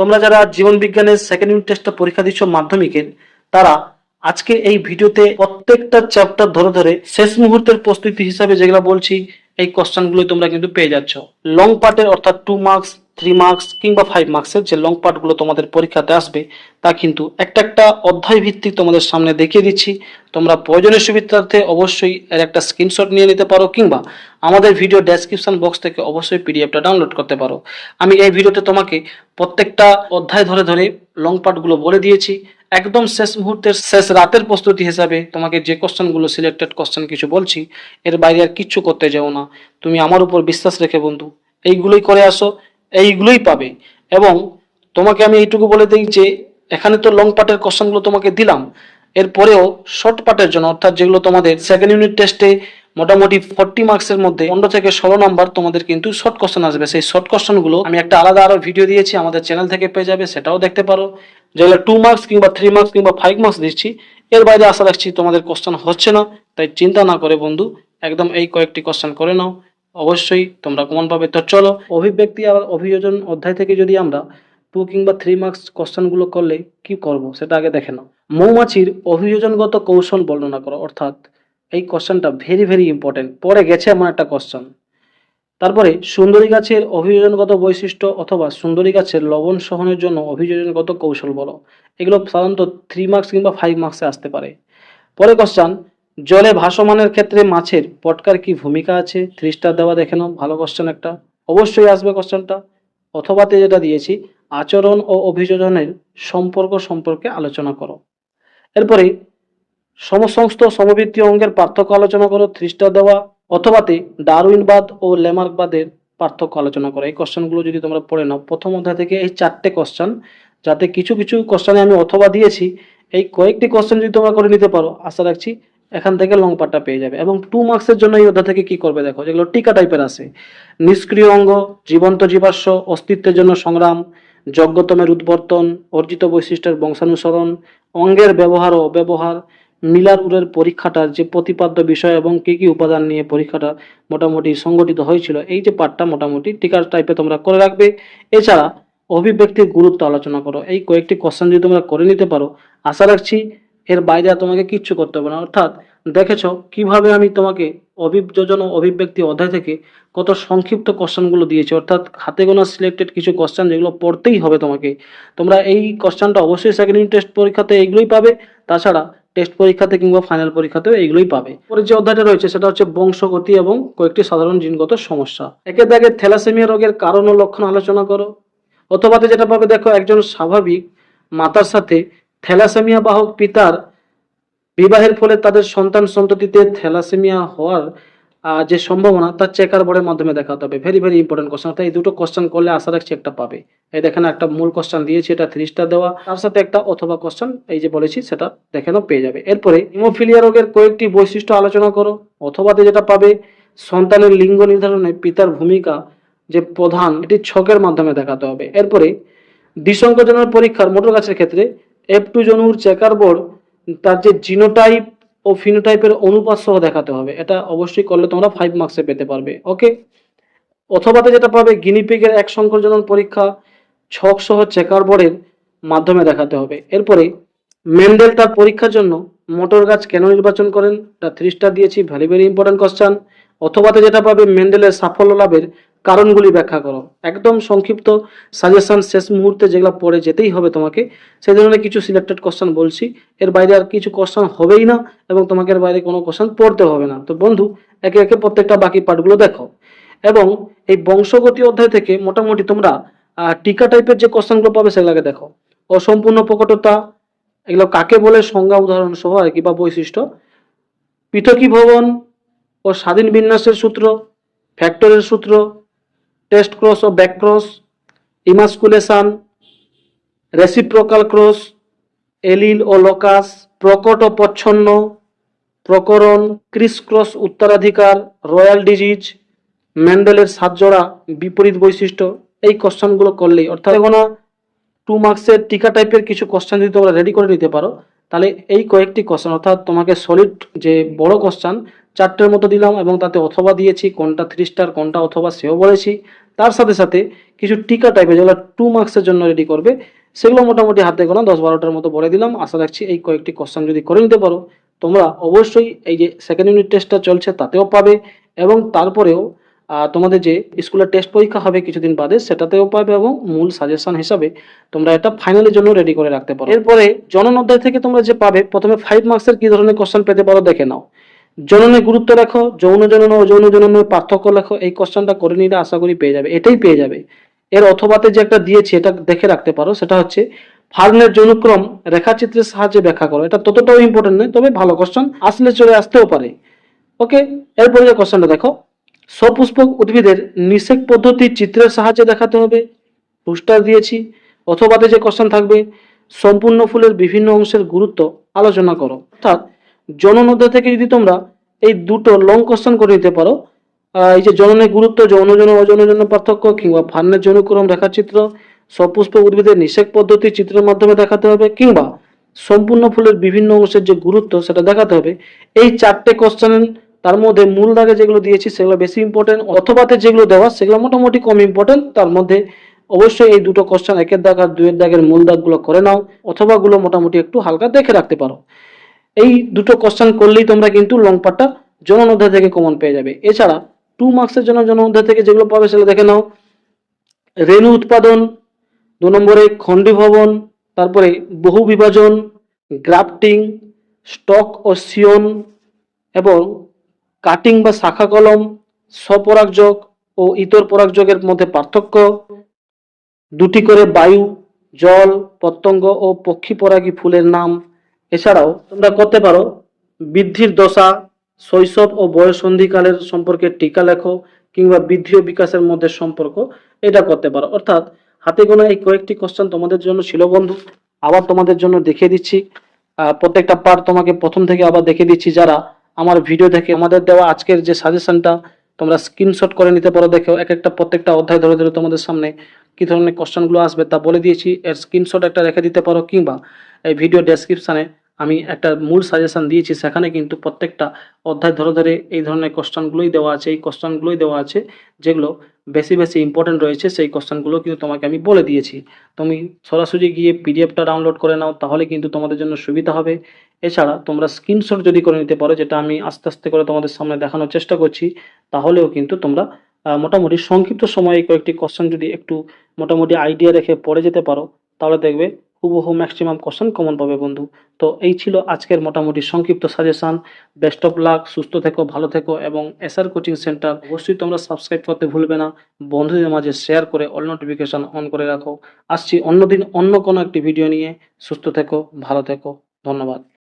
তোমরা যারা জীবন বিজ্ঞানের সেকেন্ড ইউনিট টেস্টটা পরীক্ষা দিচ্ছ মাধ্যমিকের, তারা আজকে এই ভিডিওতে প্রত্যেকটা চ্যাপ্টার ধরে ধরে শেষ মুহূর্তের প্রস্তুতি হিসাবে যেগুলো বলছি, এই কোশ্চেনগুলো তোমরা কিন্তু পেয়ে যাচ্ছ। লং পার্টের অর্থাৎ টু মার্কস থ্রি মার্কস কিংবা ফাইভ মার্কসের যে লং পার্টগুলো তোমাদের পরীক্ষাতে আসবে, তা কিন্তু একটা একটা অধ্যায় ভিত্তিক তোমাদের সামনে দেখিয়ে দিচ্ছি। তোমরা প্রয়োজনীয় সুবিধার্থে অবশ্যই এর একটা স্ক্রিনশট নিয়ে নিতে পারো কিংবা আমাদের ভিডিও ডেসক্রিপশন বক্স থেকে অবশ্যই পিডিএফটা ডাউনলোড করতে পারো। আমি এই ভিডিওতে তোমাকে প্রত্যেকটা অধ্যায় ধরে ধরে লং পার্টগুলো বলে দিয়েছি। একদম শেষ মুহূর্তের, শেষ রাতের প্রস্তুতি হিসাবে তোমাকে যে কোশ্চেনগুলো সিলেক্টেড কোশ্চেন কিছু বলছি, এর বাইরে আর কিচ্ছু করতে যাও না। তুমি আমার উপর বিশ্বাস রেখে বন্ধু, এইগুলোই করে আসো। এইগুলোই পাবে। এবং তোমাকে আমি এইটুকু বলে দিই যে, এখানে তো লং পার্টের কোশ্চেনগুলো তোমাকে দিলাম। এরপরেও শর্ট পার্টের জন্য, অর্থাৎ যেগুলো তোমাদের সেকেন্ড ইউনিট টেস্টে মোটামুটি ফোর্টি মার্কসের মধ্যে পনেরো থেকে ষোলো নাম্বার তোমাদের কিন্তু শর্ট কোশ্চেন আসবে। সেই শর্ট কোশ্চেনগুলো আমি একটা আলাদা আরও ভিডিও দিয়েছি, আমাদের চ্যানেল থেকে পেয়ে যাবে, সেটাও দেখতে পারো। যেগুলো টু মার্কস কিংবা থ্রি মার্কস কিংবা ফাইভ মার্কস দিচ্ছি, এর বাইরে আশা রাখছি তোমাদের কোশ্চেন হচ্ছে না। তাই চিন্তা না করে বন্ধু, একদম এই কয়েকটি কোশ্চেন করে নাও। অবশ্যই তোমরা কমন পাবে তো চলো, অভিব্যক্তি আর অভিযোজন অধ্যায় থেকে যদি আমরা টু কিংবা থ্রি মার্কস কোশ্চেনগুলো করলে কি করব সেটা আগে দেখে নাও। মৌমাছির অভিযোজনগত কৌশল বর্ণনা করো, অর্থাৎ এই কোশ্চেনটা ভেরি ভেরি ইম্পর্টেন্ট পরে গেছে এমন একটা কোশ্চেন তারপরে, সুন্দরী গাছের অভিযোজনগত বৈশিষ্ট্য অথবা সুন্দরী গাছের লবণ সহনের জন্য অভিযোজনগত কৌশল বলো। এগুলো সাধারণত থ্রি মার্কস কিংবা ফাইভ মার্কসে আসতে পারে। পরে কোশ্চেন জলে ভাসমানের ক্ষেত্রে মাছের পটকার কি ভূমিকা আছে? থ্রি স্টার দেওয়া দেখে নাও, ভালো কোশ্চেন একটা। অবশ্যই আসবে কোশ্চেনটা অথবাতে যেটা দিয়েছি, আচরণ ও অভিযোজনের সম্পর্ক সম্পর্কে আলোচনা করো। এরপরে সমসংস্থ সমবৃত্তীয় অঙ্গের পার্থক্য আলোচনা করো থ্রি স্টার দেওয়া। অথবাতে ডারউইনবাদ ও লেমার্কবাদের পার্থক্য আলোচনা করো। এই কোশ্চেনগুলো যদি তোমরা পড়ে নাও, প্রথম অধ্যায় থেকে এই চারটে কোশ্চেন যাতে কিছু কিছু কোশ্চেনে আমি অথবা দিয়েছি, এই কয়েকটি কোশ্চেন যদি তোমরা করে নিতে পারো, আশা রাখছি এখান থেকে লং পার্টটা পেয়ে যাবে। এবং টু মার্কসের জন্য এই অধ্যায় থেকে কি করবে দেখো? যেগুলো টিকা টাইপের আছে। নিষ্ক্রিয় অঙ্গ, জীবন্ত জীবাশ্ম, অস্তিত্বের জন্য সংগ্রাম, যজ্ঞতমের উদ্বর্তন, অর্জিত বৈশিষ্ট্যের বংশানুসরণ, অঙ্গের ব্যবহার ও অব্যবহার, মিলার উরের পরীক্ষাটার যে প্রতিপাদ্য বিষয় এবং কি কি উপাদান নিয়ে পরীক্ষাটা মোটামুটি সংগঠিত হয়েছিল, এই যে পার্টটা মোটামুটি টিকার টাইপে তোমরা করে রাখবে। এছাড়া অভিব্যক্তির গুরুত্ব আলোচনা করো। এই কয়েকটি কোশ্চেন যদি তোমরা করে নিতে পারো, আশা রাখছি এর বাইরে তোমাকে কিচ্ছু করতে হবে না। অর্থাৎ দেখেছ কীভাবে আমি তোমাকে অভিযোজন অভিব্যক্তি অধ্যায় থেকে কত সংক্ষিপ্ত কোশ্চেনগুলো দিয়েছি। অর্থাৎ হাতে গোনা সিলেক্টেড কিছু কোশ্চেন যেগুলো পড়তেই হবে তোমাকে। তোমরা এই কোশ্চেনটা অবশ্যই সেকেন্ড টেস্ট পরীক্ষাতে এইগুলোই পাবে, তাছাড়া টেস্ট পরীক্ষাতে কিংবা ফাইনাল পরীক্ষাতেও এইগুলোই পাবে। পরে যে অধ্যায়টা রয়েছে সেটা হচ্ছে বংশগতি এবং কয়েকটি সাধারণ জিনগত সমস্যা। একে দাগে থ্যালাসেমিয়া রোগের কারণ ও লক্ষণ আলোচনা করো। অথবাতে যেটা পাবে দেখো একজন স্বাভাবিক মাতার সাথে থ্যালাসেমিয়া বাহক পিতার বিবাহের ফলে তাদের সন্তান সন্ততিতে থ্যালাসেমিয়া হওয়ার যে সম্ভাবনা তার চেকার বোর্ডের মাধ্যমে দেখাতে হবে। ভেরি ভেরি ইম্পর্টেন্ট কোশ্চেন অর্থাৎ এই দুটো কোশ্চেন করলে আশা রাখছি একটা পাবে। এই দেখেন, একটা মূল কোশ্চেন দিয়েছি, এটা থ্রি স্টার দেওয়া। তার সাথে একটা অথবা কোশ্চেন এই যে বলেছি, সেটা দেখে নাও, পেয়ে যাবে। এরপরে হিমোফিলিয়া রোগের কয়েকটি বৈশিষ্ট্য আলোচনা করো। অথবাতে যেটা পাবে, সন্তানের লিঙ্গ নির্ধারণে পিতার ভূমিকা যে প্রধান, এটি ছকের মাধ্যমে দেখাতে হবে। এরপরে দ্বিসংকোচনের পরীক্ষার মোটর গাছের ক্ষেত্রে টু জনুর চেকার বোর্ড তার যে জিনোটাইপ ও ফিনোটাইপের অনুপাত সহ দেখাতে হবে। এটা অবশ্যই করলে তোমরা ফাইভ মার্কসে পেতে পারবে ওকে অথবাতে যেটা পাবে গিনিপিগের এক সংকোচন পরীক্ষা, ছক সহ চেকার বোর্ডের মাধ্যমে দেখাতে হবে। এরপরে মেন্ডেল তার পরীক্ষার জন্য মোটর গাছ কেন নির্বাচন করেন? তা থ্রি স্টার দিয়েছি ভেরি ভেরি ইম্পর্টেন্ট কোশ্চেন অথবাতে যেটা পাবে মেন্ডেলের সাফল্য লাভের কারণগুলি ব্যাখ্যা করো। একদম সংক্ষিপ্ত সাজেশন শেষ মুহূর্তে যেগুলো পড়ে যেতেই হবে তোমাকে। সেই ধরনের কিছু সিলেক্টেড কোশ্চেন বলছি। এর বাইরে আর কিছু কোশ্চেন হবেই না এবং তোমাকে এর বাইরে কোনো কোশ্চেন পড়তে হবে না। তো বন্ধু, একে একে প্রত্যেকটা বাকি পার্টগুলো দেখো। এবং এই বংশগতি অধ্যায় থেকে মোটামুটি তোমরা টিকা টাইপের যে কোশ্চেনগুলো পাবে সেগুলোকে দেখো। অসম্পূর্ণ প্রকটতা, এগুলো কাকে বলে, সংজ্ঞা, উদাহরণ সহ আর কি বা বৈশিষ্ট্য। পৃথকী ভবন ও স্বাধীন বিন্যাসের সূত্র ফ্যাক্টরের সূত্র টেস্ট ক্রস ও back cross emasculation reciprocal cross allele ও লোকাস প্রকট ও প্রচ্ছন্ন প্রকরণ ক্রিস ক্রস উত্তরাধিকার রয়্যাল ডিজিজ ম্যান্ডেলের সাতজোড়া বিপরীত বৈশিষ্ট্য, এই কোশ্চেনগুলো করলেই। অর্থাৎ কোনো টু মার্কসের টিকা টাইপের কিছু কোশ্চেন যদি তোমরা রেডি করে নিতে পারো, তাহলে এই কয়েকটি কোশ্চেন অর্থাৎ তোমাকে সলিড যে বড় কোশ্চেন চারটের মতো দিলাম এবং তাতে অথবা দিয়েছি, কোনটা থ্রি স্টার কোনটা অথবা সেও বলেছি। তার সাথে সাথে কিছু টিকা টাইপের যেগুলো টু মার্কসের জন্য রেডি করবে, সেগুলো মোটামুটি হাতে গোনা দশ বারোটার মতো বলে দিলাম। আশা রাখছি এই কয়েকটি কোশ্চেন যদি করে নিতে পারো, তোমরা অবশ্যই এই যে সেকেন্ড ইউনিট টেস্টটা চলছে তাতেও পাবে এবং তারপরেও তোমাদের যে স্কুলের টেস্ট পরীক্ষা হবে কিছুদিন বাদে সেটাতেও পাবে এবং মূল সাজেশন হিসাবে তোমরা এটা ফাইনালের জন্য রেডি করে রাখতে পারো। এরপরে জনন অধ্যায় থেকে তোমরা যে পাবে, প্রথমে ফাইভ মার্কসের কি ধরনের কোশ্চেন পেতে পারো দেখে নাও। জননের গুরুত্ব রাখো, যৌন জনন ও যৌন জননের পার্থক্য লেখো, এই কোশ্চেনটা করে নিলে আশা করি পেয়ে যাবে। এটাই পেয়ে যাবে। এর অথবাতে যে একটা দিয়েছি, এটা দেখে রাখতে পারো, সেটা হচ্ছে, ফার্নের যৌনক্রম রেখাচিত্রের সাহায্যে ব্যাখ্যা করো। এটা ততটাও ইম্পর্টেন্ট নয়, তবে ভালো কোশ্চেন আসলে চলে আসতেও পারে। ওকে, এরপরে যে কোশ্চেনটা দেখো সপুষ্পক উদ্ভিদের নিষেক পদ্ধতি চিত্রের সাহায্যে দেখাতে হবে। পোস্টার দিয়েছি, অথবাতে যে কোশ্চেন থাকবে, সম্পূর্ণ ফুলের বিভিন্ন অংশের গুরুত্ব আলোচনা করো। অর্থাৎ জনন অধ্যায় থেকে যদি তোমরা এই দুটো লং কোশ্চেন করে নিতে পারো এই যে জননের গুরুত্ব যৌন জন অযৌন পার্থক্য কিংবা ফার্নের যৌনক্রম রেখাচিত্র, সপুষ্প উদ্ভিদের নিষেক পদ্ধতি চিত্রের মাধ্যমে দেখাতে হবে কিংবা সম্পূর্ণ ফুলের বিভিন্ন অংশের যে গুরুত্ব সেটা দেখাতে হবে। এই চারটে কোশ্চেন তার মধ্যে মূল দাগে যেগুলো দিয়েছি সেগুলো বেশি ইম্পর্টেন্ট অথবাতে যেগুলো দেওয়া সেগুলো মোটামুটি কম ইম্পর্টেন্ট তার মধ্যে অবশ্যই এই দুটো কোশ্চেন একের দাগ আর দুয়ের দাগের মূল দাগগুলো করে নাও, অথবাগুলো মোটামুটি একটু হালকা দেখে রাখতে পারো। এই দুটো কোশ্চেন করলেই তোমরা কিন্তু লং পার্টটা জনন অধ্যায় থেকে কমন পেয়ে যাবে। এছাড়া টু মার্কসের জন্য জনন অধ্যায় থেকে যেগুলো পাবে সেগুলো দেখে নাও। রেণু উৎপাদন, দু নম্বরে খণ্ডী ভবন তারপরে বহু বিভাজন গ্রাফটিং স্টক ও সিয়ন এবং কাটিং বা শাখা কলম স্বপরাগযোগ ও ইতর পরাগযোগের মধ্যে পার্থক্য। দুটি করে বায়ু, জল, পতঙ্গ ও পক্ষী পরাগী ফুলের নাম এছাড়াও তোমরা করতে পারো, বৃদ্ধির দশা, শৈশব ও বয়সন্ধিকালের সম্পর্কে টিকা লেখো কিংবা বৃদ্ধি ও বিকাশের মধ্যে সম্পর্ক, এটা করতে পারো। অর্থাৎ হাতে গোনা এই কয়েকটি কোশ্চেন তোমাদের জন্য ছিল বন্ধু, আবার তোমাদের জন্য দেখিয়ে দিচ্ছি। প্রত্যেকটা পার্ট তোমাকে প্রথম থেকে আবার দেখিয়ে দিচ্ছি যারা আমার ভিডিও দেখে আমাদের দেওয়া আজকের যে সাজেশনটা তোমরা স্ক্রিনশট করে নিতে পারো দেখো এক একটা প্রত্যেকটা অধ্যায় ধরে ধরে তোমাদের সামনে কি ধরনের কোশ্চেনগুলো আসবে তা বলে দিয়েছি। এর স্ক্রিনশট একটা রেখে দিতে পারো কিংবা এই ভিডিও ডেসক্রিপশনে আমি একটা মূল সাজেশন দিয়েছি, সেখানে কিন্তু প্রত্যেকটা অধ্যায় ধরে ধরে এই ধরনের কোশ্চেনগুলোই দেওয়া আছে, এই কোশ্চেনগুলোই দেওয়া আছে, যেগুলো বেশি বেশি ইম্পর্টেন্ট রয়েছে, সেই কোশ্চেনগুলো কিন্তু তোমাকে আমি বলে দিয়েছি। তুমি সরাসরি গিয়ে পিডিএফটা ডাউনলোড করে নাও, তাহলে কিন্তু তোমাদের জন্য সুবিধা হবে। এছাড়া তোমরা স্ক্রিনশট যদি করে নিতে পারো, যেটা আমি আস্তে আস্তে করে তোমাদের সামনে দেখানোর চেষ্টা করছি, তাহলেও কিন্তু তোমরা মোটামুটি সংক্ষিপ্ত সময়ে কয়েকটি কোশ্চেন যদি একটু মোটামুটি আইডিয়া রেখে পড়ে যেতে পারো তাহলে দেখবে হুবহু ম্যাক্সিমাম কোশ্চেন কমন পাবে বন্ধু। তো এই ছিল আজকের মোটামুটি সংক্ষিপ্ত সাজেশান বেস্ট অফ লাক সুস্থ থেকো, ভালো থেকো এবং এসআর কোচিং সেন্টার অবশ্যই তোমরা সাবস্ক্রাইব করতে ভুলবে না। বন্ধুদের মাঝে শেয়ার করে অল নোটিফিকেশান অন করে রাখো। আসছি অন্যদিন অন্য কোনো একটি ভিডিও নিয়ে। সুস্থ থেকো, ভালো থেকো, ধন্যবাদ।